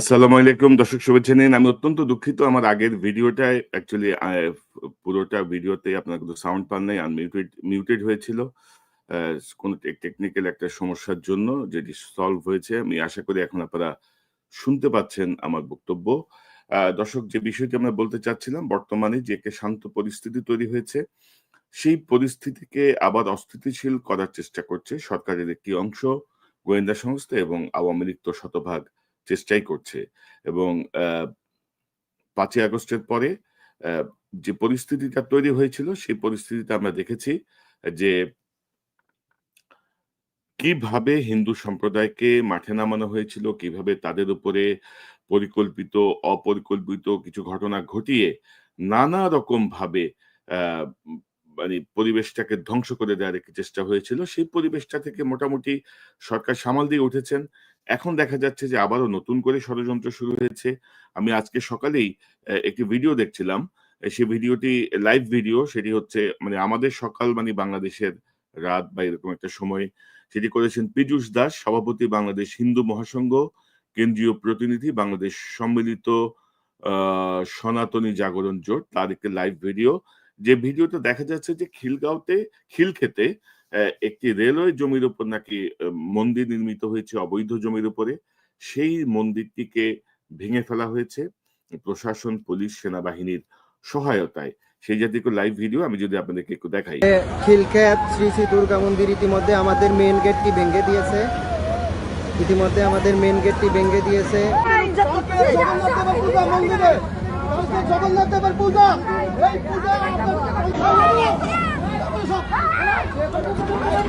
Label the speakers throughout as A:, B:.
A: আসসালামু আলাইকুম, দর্শক শুভেচ্ছা নিন। আমি অত্যন্ত দুঃখিত, আমার আগের ভিডিওটায় অ্যাকচুয়ালি পুরোটা ভিডিওতে আপনার কিন্তু সাউন্ড পান নাই আনমিউটেড মিউটেড হয়েছিল। কোনো টেকনিক্যাল একটা সমস্যার জন্য যেটি সলভ হয়েছে, আমি আশা করি এখন আপনারা শুনতে পাচ্ছেন আমার বক্তব্য। দর্শক, যে বিষয়টি আমরা বলতে চাচ্ছিলাম, বর্তমানে যে একটা শান্ত পরিস্থিতি তৈরি হয়েছে, সেই পরিস্থিতিকে আবার অস্থিতিশীল করার চেষ্টা করছে সরকারের একটি অংশ, গোয়েন্দা সংস্থা এবং আওয়ামী লীগ তো শতভাগ চেষ্টাই করছে। এবং পাঁচই আগস্টের পরে যে পরিস্থিতিটা তৈরি হয়েছিল, সেই পরিস্থিতিতে আমরা দেখেছি যে, কীভাবে হিন্দু সম্প্রদায়কে মাঠে নামানো হয়েছিল, কীভাবে তাদের উপরে পরিকল্পিত, অপরিকল্পিত কিছু ঘটনা ঘটিয়ে নানা রকম ভাবে মানে পরিবেশটাকে ধ্বংস করে দেওয়ার একটি চেষ্টা হয়েছিল। সেই পরিবেশটা থেকে মোটামুটি সরকার সামাল দিয়ে উঠেছেন। এখন দেখা যাচ্ছে যে আবারও নতুন করে ষড়যন্ত্র শুরু হয়েছে। আমি আজকে সকালেই একটি ভিডিও দেখছিলাম। সে ভিডিওটি লাইভ ভিডিও সেটি হচ্ছে মানে আমাদের সকাল মানে বাংলাদেশের রাত বা এরকম একটা সময়। সেটি করেছেন পীযূষ দাস, সভাপতি বাংলাদেশ হিন্দু মহাসংঘ, কেন্দ্রীয় প্রতিনিধি বাংলাদেশ সম্মিলিত সনাতনী জাগরণ জোট, তার একটি লাইভ ভিডিও যে ভিডিওতে দেখা যাচ্ছে যে খিলগাঁওতে, খিলক্ষেতে একটি রেলওয়ে জমির উপর নাকি আহ, মন্দির নির্মিত হয়েছে অবৈধ জমির উপরে। সেই মন্দিরটিকে ভেঙে ফেলা হয়েছে প্রশাসন পুলিশ সেনাবাহিনীর সহায়তায়। সেই জাতীয় লাইভ ভিডিও আমি যদি আপনাদেরকে একটু দেখাই।
B: খিলক্ষেত শ্রী শ্রী দুর্গা মন্দির ইতিমধ্যে আমাদের মেন গেটটি ভেঙে দিয়েছে। ইতিমধ্যে আমাদের মেন গেটটি ভেঙে দিয়েছে।
C: জগন্নাথ দেবের পূজা মন্দিরে জগন্নাথ দেবের পূজা এই পূজা।
B: এর মন্দিরটা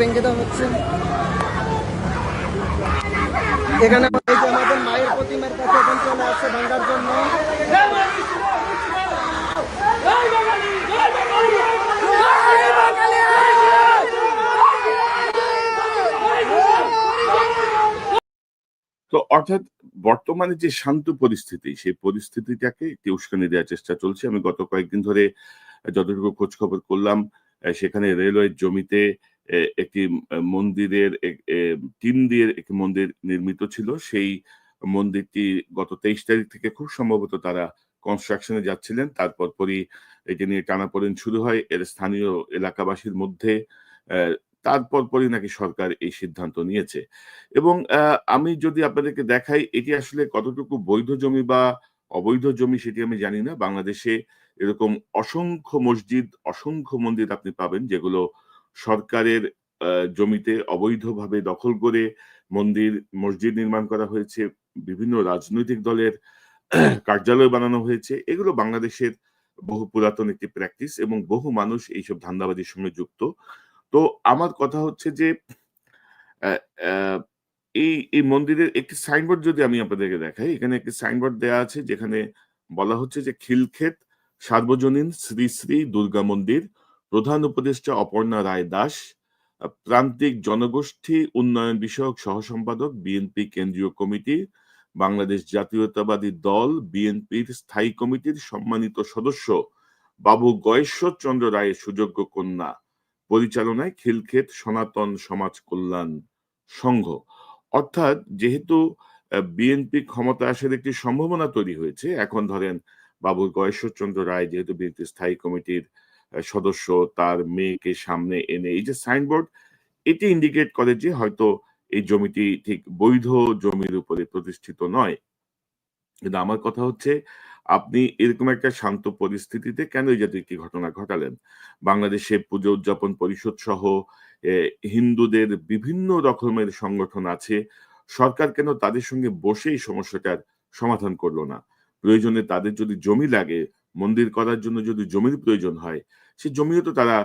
B: ভেঙে দেওয়া হচ্ছে। এখানে আমাদের মায়ের প্রতিমার কাছে এখন চলে আসছে ভাঙার জন্য।
A: তো অর্থাৎ বর্তমানে যে শান্ত পরিস্থিতি, সেই পরিস্থিতিটাকে একটি উস্কানি দেওয়ার চেষ্টা চলছে। আমি গত কয়েকদিন ধরে যতটুকু খোঁজ খবর করলাম সেখানে রেলওয়ের জমিতে একটি মন্দিরের টিন দিয়ে একটি মন্দির নির্মিত ছিল। সেই মন্দিরটি গত তেইশ তারিখ থেকে খুব সম্ভবত তারা কনস্ট্রাকশনে যাচ্ছিলেন। তারপর পরই এটি নিয়ে টানাপোড়েন শুরু হয় এর স্থানীয় এলাকাবাসীর মধ্যে তারপর পরই নাকি সরকার এই সিদ্ধান্ত নিয়েছে। এবং আমি যদি আপনাদেরকে দেখাই, এটি আসলে কতটুকু বৈধ জমি বা অবৈধ জমি সেটি আমি জানি না। বাংলাদেশে এরকম অসংখ্য মসজিদ, অসংখ্য মন্দির আপনি পাবেন যেগুলো সরকারের জমিতে অবৈধভাবে দখল করে মন্দির, মসজিদ নির্মাণ করা হয়েছে, বিভিন্ন রাজনৈতিক দলের কার্যালয় বানানো হয়েছে। এগুলো বাংলাদেশের বহু পুরাতন একটি প্র্যাকটিস এবং বহু মানুষ এইসব ধান্দাবাজির সঙ্গে যুক্ত। তো আমার কথা হচ্ছে যে এই এই মন্দিরের একটি সাইনবোর্ড যদি আমি আপনাদেরকে দেখাই, এখানে একটি সাইনবোর্ড দেওয়া আছে যেখানে বলা হচ্ছে যে খিলক্ষেত সার্বজনীন শ্রী শ্রী দুর্গা মন্দির প্রধান উপদেষ্টা অপর্ণা রায় দাস প্রান্তিক জনগোষ্ঠী উন্নয়ন বিষয়ক সহসম্পাদক বিএনপি কেন্দ্রীয় কমিটি, বাংলাদেশ জাতীয়তাবাদী দল বিএনপির স্থায়ী কমিটির সম্মানিত সদস্য বাবু গয়েশ্বর চন্দ্র রায়ের সুযোগ্য কন্যা। পরিচালনায় খিলক্ষেত সনাতন সমাজ কল্যাণ সংঘ। অর্থাৎ যেহেতু বিএনপি ক্ষমতা আসার একটি সম্ভাবনা তৈরি হয়েছে, এখন ধরেন বাবু গয়েশ্বরচন্দ্র রায় যেহেতু বিএনপি স্থায়ী কমিটির সদস্য তার মেয়েকে সামনে এনে এই যে সাইনবোর্ড, এটি ইন্ডিকেট করে যে হয়তো এই জমিটি ঠিক বৈধ জমির উপরে প্রতিষ্ঠিত নয়। কিন্তু আমার কথা হচ্ছে, আপনি এরকম একটা শান্ত পরিস্থিতিতে কেন এই জাতীয় একটি ঘটনা ঘটালেন? বাংলাদেশে পুজো উদযাপন পরিষদ সহ হিন্দুদের বিভিন্ন রকমের সংগঠন আছে। সরকার কেন তাদের সঙ্গে বসে এই সমস্যাটার সমাধান করল না? প্রয়োজনে তাদের যদি জমি লাগে মন্দির করার জন্য যদি জমির প্রয়োজন হয়, সে জমিও তো তারা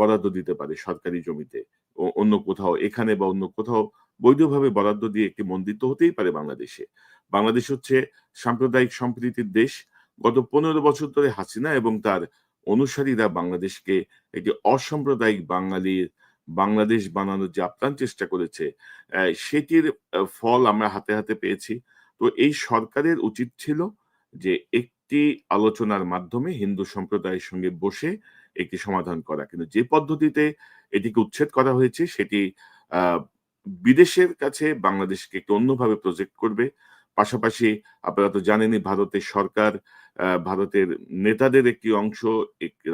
A: বরাদ্দ দিতে পারে সরকারি জমিতে। অন্য কোথাও এখানে বা অন্য কোথাও বৈধভাবে বরাদ্দ দিয়ে একটি মন্দির তো হতেই পারে বাংলাদেশে। বাংলাদেশ হচ্ছে সাম্প্রদায়িক সম্প্রীতির দেশ। গত পনেরো বছর ধরে হাসিনা এবং তার অনুসারীরা বাংলাদেশকে একটি অসাম্প্রদায়িক বাঙালির বাংলাদেশ বানানোর যে আপ্রাণ চেষ্টা করেছে সেটির ফল আমরা হাতে হাতে পেয়েছি। তো এই সরকারের উচিত ছিল যে একটি আলোচনার মাধ্যমে হিন্দু সম্প্রদায়ের সঙ্গে বসে একটি সমাধান করা। কিন্তু যে পদ্ধতিতে এটিকে উচ্ছেদ করা হয়েছে, সেটি বিদেশের কাছে বাংলাদেশকে একটু অন্যভাবে প্রজেক্ট করবে। পাশাপাশি আপনারা তো জানেনই, ভারতের সরকার ভারতের নেতাদের একটি অংশ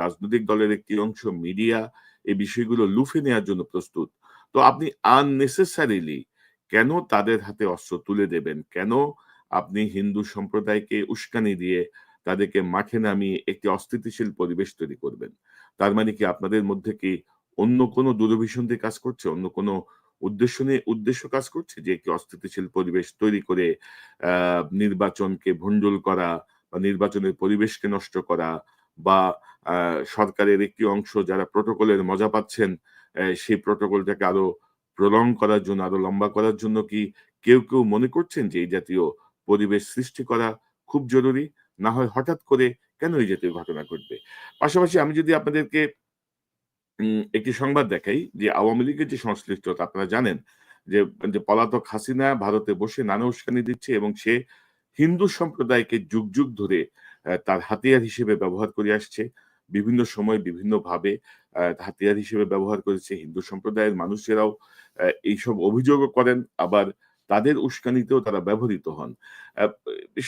A: রাজনৈতিক দলের একটি অংশ, মিডিয়া, এই বিষয়গুলো লুফে নেওয়ার জন্য প্রস্তুত। তো আপনি আননেসেসারিলি কেন তাদের হাতে অস্ত্র তুলে দেবেন? কেন আপনি হিন্দু সম্প্রদায়কে উস্কানি দিয়ে তাদেরকে মাঠে নামিয়ে একটি অস্থিতিশীল পরিবেশ তৈরি করবেন। তার মানে কি আপনাদের মধ্যে কি অন্য কোনো দূরভিসন্ধি কাজ করছে? অন্য কোনো উদ্দেশ্য নিয়ে উদ্দেশ্য কাজ করছে যে একটি অস্থিতিশীল পরিবেশ তৈরি করে নির্বাচনকে ভণ্ডুল করা বা নির্বাচনের পরিবেশকে নষ্ট করা বা সরকারের একটি অংশ যারা প্রোটোকলের মজা পাচ্ছেন সেই প্রোটোকলটাকে আরও প্রলং করার জন্য, আরও লম্বা করার জন্য কি কেউ কেউ মনে করছেন যে এই জাতীয় পরিবেশ সৃষ্টি করা খুব জরুরি। না হয় হঠাৎ করে কেন এই জাতীয় ঘটনা ঘটবে? পাশাপাশি আমি যদি আপনাদেরকে একটি সংবাদ দেখাই যে আওয়ামী লীগের যে সংশ্লিষ্টতা, আপনারা জানেন যে যে পলাতক হাসিনা ভারতে বসে নানা উস্কানি দিচ্ছে এবং সে হিন্দু সম্প্রদায়কে যুগ যুগ ধরে তার হাতিয়ার হিসেবে ব্যবহার করে আসছে। বিভিন্ন সময় বিভিন্ন ভাবে হাতিয়ার হিসেবে ব্যবহার করেছে। হিন্দু সম্প্রদায়ের মানুষেরাও এইসব অভিযোগও করেন। আবার তাদের উস্কানিতেও তারা ব্যবহৃত হন।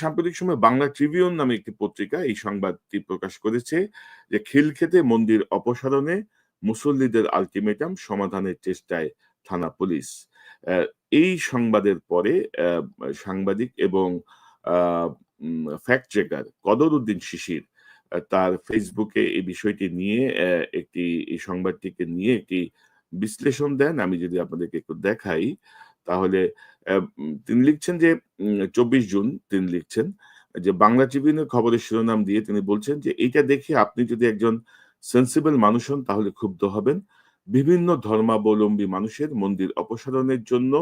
A: সাম্প্রতিক সময় বাংলা ট্রিবিউন নামে একটি পত্রিকা এই সংবাদটি প্রকাশ করেছে যে, খিলক্ষেতে মন্দির অপসারণে মুসল্লিদের আলটিমেটাম সমাধানের চেষ্টায় থানা পুলিশ। এই সংবাদের পরে সাংবাদিক এবং ফ্যাক্ট চেকার কদর উদ্দিন শিশির তার ফেসবুকে এই বিষয়টি নিয়ে একটি, এই সংবাদটিকে নিয়ে একটি বিশ্লেষণ দেন। আমি যদি আপনাদেরকে একটু দেখাই তাহলে তিনি লিখছেন যে চব্বিশ জুন তিনি লিখছেন যে, বাংলা ট্রিবিউনের খবরের শিরোনাম দিয়ে তিনি বলছেন যে, এইটা দেখে আপনি যদি একজন সেন্সিবল মানুষ হন, তাহলে ক্ষুব্ধ হবেন। বিভিন্ন ধর্মাবলম্বী মানুষের মন্দির অপসারণের জন্য,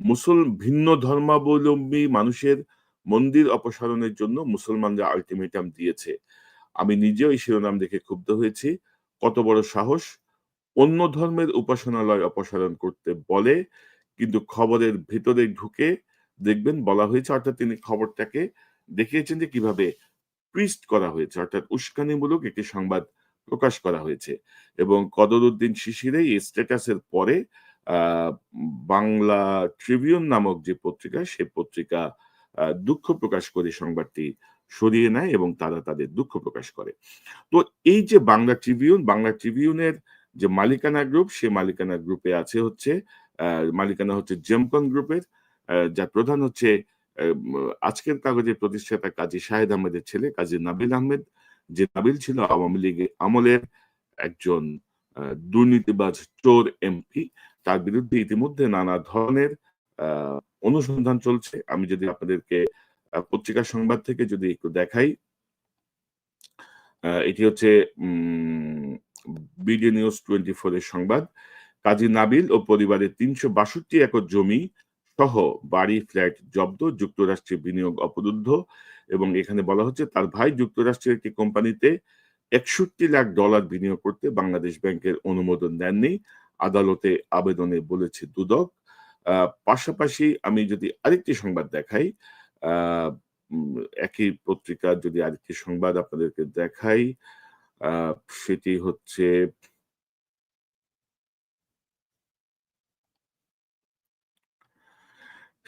A: মুসল, ভিন্ন ধর্মাবলম্বী মানুষের মন্দির অপসারণের জন্য মুসলমানরা আলটিমেটাম দিয়েছে। আমি নিজেও এই শিরোনাম দেখে ক্ষুব্ধ হয়েছি। কত বড় সাহস। অন্য ধর্মের উপাসনালয় অপসারণ করতে বলে কিন্তু খবরের ভেতরে ঢুকে দেখবেন বলা হয়েছে, অর্থাৎ তিনি খবরটাকে দেখিয়েছেন যে কীভাবে টুইস্ট করা হয়েছে, অর্থাৎ উস্কানিমূলক একটি সংবাদ প্রকাশ করা হয়েছে। এবং কদরউদ্দিন শিশিরের এই স্ট্যাটাসের পরে বাংলা ট্রিবিউন নামক যে পত্রিকা, সে পত্রিকা দুঃখ প্রকাশ করে সংবাদটি সরিয়ে নেয় এবং তারা তাদের দুঃখ প্রকাশ করে। তো এই যে বাংলা ট্রিবিউন, বাংলা ট্রিবিউনের যে মালিকানা গ্রুপ, সে মালিকানা গ্রুপে আছে হচ্ছে মালিকানা হচ্ছে জেমকন গ্রুপের যার প্রধান হচ্ছে আজকের কাগজের প্রতিষ্ঠাতা কাজী শাহেদ আহমেদের ছেলে কাজী নাবিল আহমেদ। যে নাবিল ছিল আওয়ামী লীগের আমলের একজন দুর্নীতিবাজ চোর এমপি। তার বিরুদ্ধে ইতিমধ্যে নানা ধরনের অনুসন্ধান চলছে। আমি যদি আপনাদেরকে পত্রিকা সংবাদ থেকে যদি একটু দেখাই এটি হচ্ছে বিডি নিউজ টোয়েন্টি ফোর এর সংবাদ। কাজী নাবিল ও পরিবারের তিনশো বাষট্টি একর জমি সহ বাড়ি, ফ্ল্যাট জব্দ, যুক্তরাষ্ট্রে বিনিয়োগ অবরুদ্ধ এবং এখানে বলা হচ্ছে তার ভাই যুক্তরাষ্ট্রের একটি কোম্পানিতে একষট্টি লাখ ডলার বিনিয়োগ করতে বাংলাদেশ ব্যাংকের অনুমোদন দেননি। আদালতে আবেদনে বলেছে দুদক। পাশাপাশি আমি যদি আরেকটি সংবাদ দেখাই একই পত্রিকার যদি আরেকটি সংবাদ আপনাদেরকে দেখাই সেটি হচ্ছে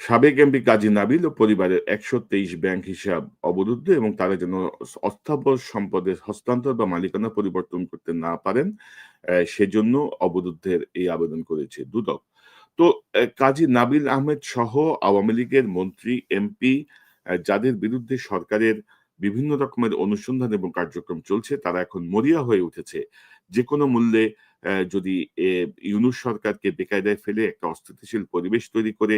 A: সাবেক এমপি কাজী নাবিল ও পরিবারের একশো তেইশ ব্যাংক হিসাব অবরুদ্ধ এবং তারা যেন অস্থাবর সম্পদের হস্তান্তর বা মালিকানা পরিবর্তন করতে না পারেন সেজন্য অবরুদ্ধের এই আবেদন করেছে দুদক। তো কাজী নাবিল আহমেদ সহ আওয়ামী লীগের মন্ত্রী, এমপি যাদের বিরুদ্ধে সরকারের বিভিন্ন রকমের অনুসন্ধান এবং কার্যক্রম চলছে, তারা এখন মরিয়া হয়ে উঠেছে। যে কোনো মূল্যে যদি ইউনুস সরকারকে বেকায়দায় ফেলে একটা অস্থিতিশীল পরিবেশ তৈরি করে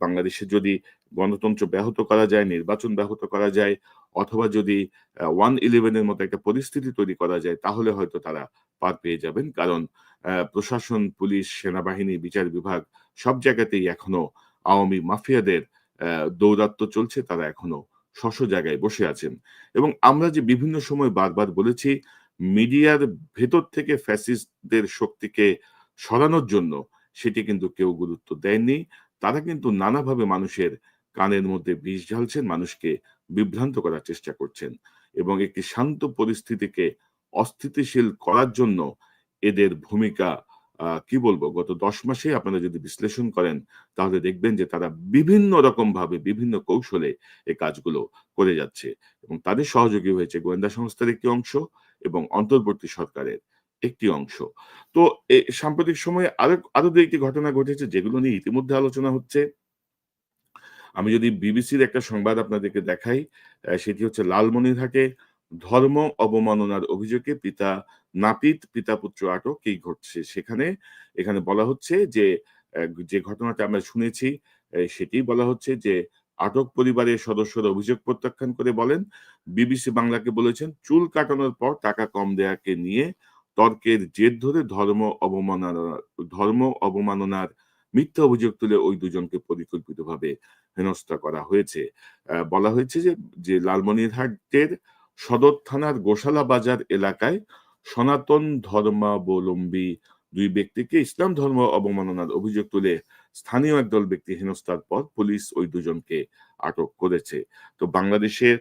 A: বাংলাদেশে যদি গণতন্ত্র ব্যাহত করা যায় নির্বাচন ব্যাহত করা যায় অথবা যদি ওয়ান ইলেভেনের মতো একটা পরিস্থিতি তৈরি করা যায় তাহলে হয়তো তারা পার পেয়ে যাবেন। কারণ প্রশাসন পুলিশ সেনাবাহিনী বিচার বিভাগ সব জায়গাতেই এখনও আওয়ামী মাফিয়াদের আহ, দৌরাত্ম্য চলছে তারা এখনও শশ জায়গায় বসে আছেন। এবং আমরা যে বিভিন্ন সময় বারবার বলেছি মিডিয়ার ভেতর থেকে ফ্যাসিস্টদের শক্তিকে সরানোর জন্য সেটি কিন্তু কেউ গুরুত্ব দেয়নি। তারা কিন্তু নানাভাবে মানুষের কানের মধ্যে বিষ ঢালছেন, মানুষকে বিভ্রান্ত করার চেষ্টা করছেন এবং একটি শান্ত পরিস্থিতিকে অস্থিতিশীল করার জন্য এদের ভূমিকা কি বলব, গত দশ মাসে আপনারা যদি বিশ্লেষণ করেন, তাহলে দেখবেন যে তারা বিভিন্ন রকম ভাবে বিভিন্ন কৌশলে এই কাজগুলো করে যাচ্ছে এবং তাদের সহযোগী হয়েছে গোয়েন্দা সংস্থার একটি অংশ। এবং অন্তর্বর্তী সরকারের একটি অংশ। তো সাম্প্রতিক সময়ে আরও আরও দু একটি ঘটনা ঘটেছে যেগুলো নিয়ে ইতিমধ্যে আলোচনা হচ্ছে। আমি যদি বিবিসির একটা সংবাদ আপনাদেরকে দেখাই সেটি হচ্ছে লালমনিরহাটে ধর্ম অবমাননার অভিযোগে পিতা নাপিত, পিতা পুত্র আটক, এই ঘটছে সেখানে। এখানে বলা হচ্ছে যে যে ঘটনাটা আমরা শুনেছি সেটি বলা হচ্ছে যে আটক পরিবারের সদস্যরা অভিযোগ প্রত্যাখ্যান করে বলেন, বিবিসি বাংলাকে বলেছেন, চুল কাটানোর পর টাকা কম দেয়াকে নিয়ে তর্কের জের ধরে ধর্ম অবমাননার ধর্ম অবমাননার মিথ্যা অভিযোগ তুলে ওই দুজনকে পরিকল্পিতভাবে হেনস্থা করা হয়েছে। বলা হয়েছে যে যে লালমনিরহাটের সদর থানার গোশালা বাজার এলাকায় সনাতন ধর্মাবলম্বী দুই ব্যক্তিকে ইসলাম ধর্ম অবমাননার অভিযোগ তুলে স্থানীয় একদল ব্যক্তি হেনস্থার পর পুলিশ ওই দুজনকে আটক করেছে। তো বাংলাদেশের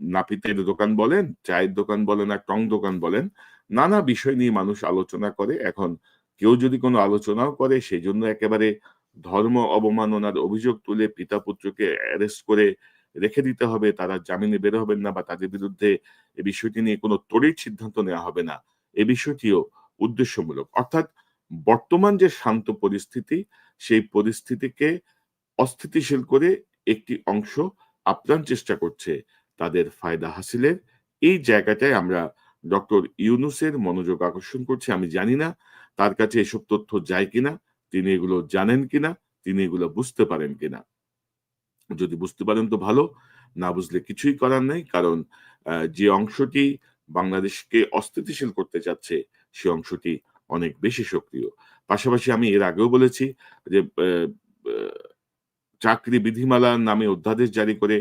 A: নাপিতের দোকান বলেন, চায়ের দোকান বলেন আর টং দোকান বলেন, নানা বিষয় নিয়ে মানুষ আলোচনা করে। এখন কেউ যদি কোনো আলোচনাও করে সেই জন্য একেবারে ধর্ম অবমাননার অভিযোগ তুলে পিতা পুত্রকে অ্যারেস্ট করে রেখে দিতে হবে, তারা জামিনে বের হবেন না বা তাদের বিরুদ্ধে এ বিষয়টি নিয়ে কোনো তড়িৎ সিদ্ধান্ত নেওয়া হবে না। এ বিষয়টিও উদ্দেশ্যমূলক। অর্থাৎ বর্তমান যে শান্ত পরিস্থিতি, সেই পরিস্থিতিকে অস্থিতিশীল করে একটি অংশ আপ্রাণ চেষ্টা করছে তাদের ফায়দা হাসিলের। এই জায়গাটায় আমরা ডক্টর ইউনুসের মনোযোগ আকর্ষণ করছি। আমি জানি না তার কাছে এসব তথ্য যায় কিনা, তিনি এগুলো জানেন কিনা, তিনি এগুলো বুঝতে পারেন কিনা। যদি বুঝতে পারেন তো ভালো। না বুঝলে কিছুই করার নেই, কারণ যে অংশটি বাংলাদেশকে অস্থিতিশীল করতে যাচ্ছে সে অংশটি অনেক বেশি সক্রিয়। পাশাপাশি আমি এর আগেও বলেছি যে চাকরি বিধিমালা নামে অধ্যাদেশ জারি করে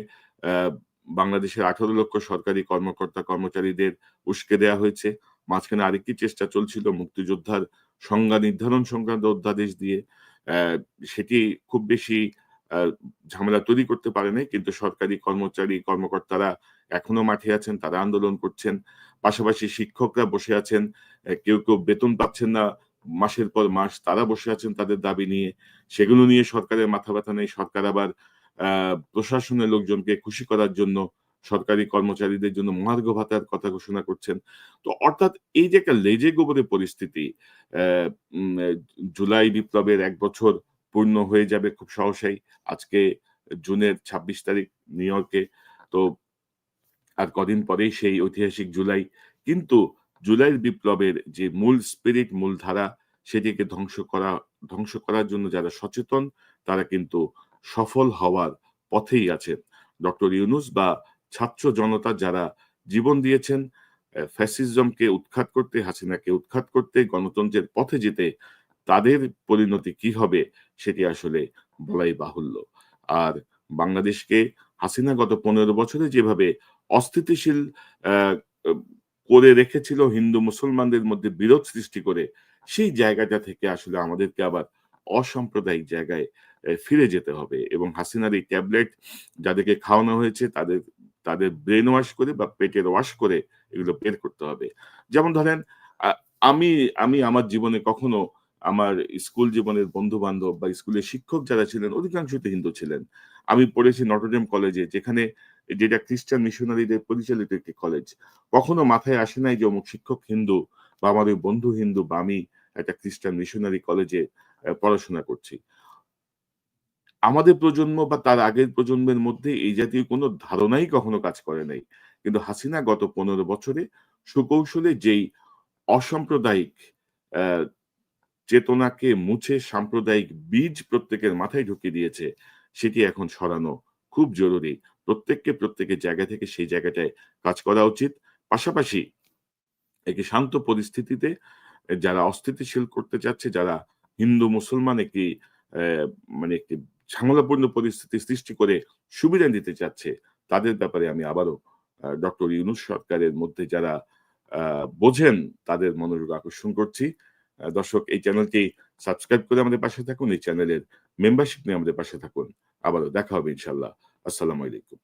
A: বাংলাদেশের আঠারো লক্ষ সরকারি কর্মকর্তা কর্মচারীদের উস্কে দেওয়া হয়েছে। মাঝখানে আরেকটি চেষ্টা চলছিল মুক্তিযোদ্ধার সংজ্ঞা নির্ধারণ সংক্রান্ত অধ্যাদেশ দিয়ে। সেটি খুব বেশি ঝামেলা তৈরি করতে পারে নাই কিন্তু সরকারি কর্মচারী, কর্মকর্তারা এখনও মাঠে আছেন, তারা আন্দোলন করছেন। পাশাপাশি শিক্ষকরা বসে আছেন কেউ কেউ বেতন পাচ্ছেন না, মাসের পর মাস তারা বসে আছেন তাদের দাবি নিয়ে। সেগুলো নিয়ে সরকারের মাথা ব্যথা নেই, সরকার আবার প্রশাসনের লোকজনকে খুশি করার জন্য, সরকারি কর্মচারীদের জন্য মহার্ঘ ভাতার কথা ঘোষণা করছেন। তো অর্থাৎ এই যে একটা লেজে গোবরে পরিস্থিতি জুলাই বিপ্লবের এক বছর পূর্ণ হয়ে যাবে খুব সহসাই। আজকে জুনের ছাব্বিশ তারিখ নিউ ইয়র্কে। তো আর কদিন পরেই সেই ঐতিহাসিক জুলাই। কিন্তু জুলাইয়ের বিপ্লবের যে মূল স্পিরিট, মূল ধারা, সেটিকে ধ্বংস করা, ধ্বংস করার জন্য যারা সচেতন, তারা কিন্তু সফল হওয়ার পথেই আছেন ডক্টর ইউনুস বা ছাত্র জনতা যারা জীবন দিয়েছেন ফ্যাসিজমকে উৎখাত করতে, হাসিনাকে উৎখাত করতে, গণতন্ত্রের পথে যেতে, তাদের পরিণতি কি হবে? সেটি আসলে বলাই বাহুল্য। আর বাংলাদেশকে হাসিনা গত পনেরো বছরে যেভাবে অস্থিতিশীল করে রেখেছিল হিন্দু মুসলমানদের মধ্যে বিরোধ সৃষ্টি করে, সেই জায়গাটা থেকে আসলে আমাদেরকে আবার অসাম্প্রদায়িক জায়গায় ফিরে যেতে হবে। এবং হাসিনার এই ট্যাবলেট যাদেরকে খাওয়ানো হয়েছে, তাদের তাদের ব্রেন ওয়াশ করে বা পেটের ওয়াশ করে এগুলো বের করতে হবে। যেমন ধরেন আমি আমি আমার জীবনে কখনো আমার স্কুল জীবনের বন্ধু বান্ধব বা স্কুলের শিক্ষক যারা ছিলেন, অধিকাংশই হিন্দু ছিলেন। আমি পড়েছি নটরডেম কলেজে, যেখানে যেটা খ্রিস্টান মিশনারিদের পরিচালিত একটি কলেজ। কখনো মাথায় আসে নাই যে অমুক শিক্ষক হিন্দু বা আমার ওই বন্ধু হিন্দু বা আমি একটা খ্রিস্টান মিশনারি কলেজে পড়াশোনা করছি। আমাদের প্রজন্ম বা তার আগের প্রজন্মের মধ্যে এই জাতীয় কোনো ধারণাই কখনো কাজ করে নাই। কিন্তু হাসিনা গত পনেরো বছরে সুকৌশলে যেই অসাম্প্রদায়িক চেতনাকে মুছে সাম্প্রদায়িক বীজ প্রত্যেকের মাথায় ঢুকিয়ে দিয়েছে, সেটি এখন সরানো খুব জরুরি। প্রত্যেককে প্রত্যেকের জায়গা থেকে সেই জায়গাটায় কাজ করা উচিত। পাশাপাশি একটি শান্ত পরিস্থিতিতে যারা অস্থিতিশীল করতে চাচ্ছে, যারা হিন্দু, মুসলমান একটি মানে একটি ঝামেলাপূর্ণ পরিস্থিতি সৃষ্টি করে সুবিধা দিতে চাচ্ছে, তাদের ব্যাপারে আমি আবারও ডক্টর ইউনুস সরকারের মধ্যে যারা বোঝেন, তাদের মনোযোগ আকর্ষণ করছি। দর্শক, এই চ্যানেলটি সাবস্ক্রাইব করে আমাদের পাশে থাকুন, এই চ্যানেলের মেম্বারশিপ নিয়ে আমাদের পাশে থাকুন। আবারও দেখা হবে ইনশাল্লাহ আসসালামু আলাইকুম।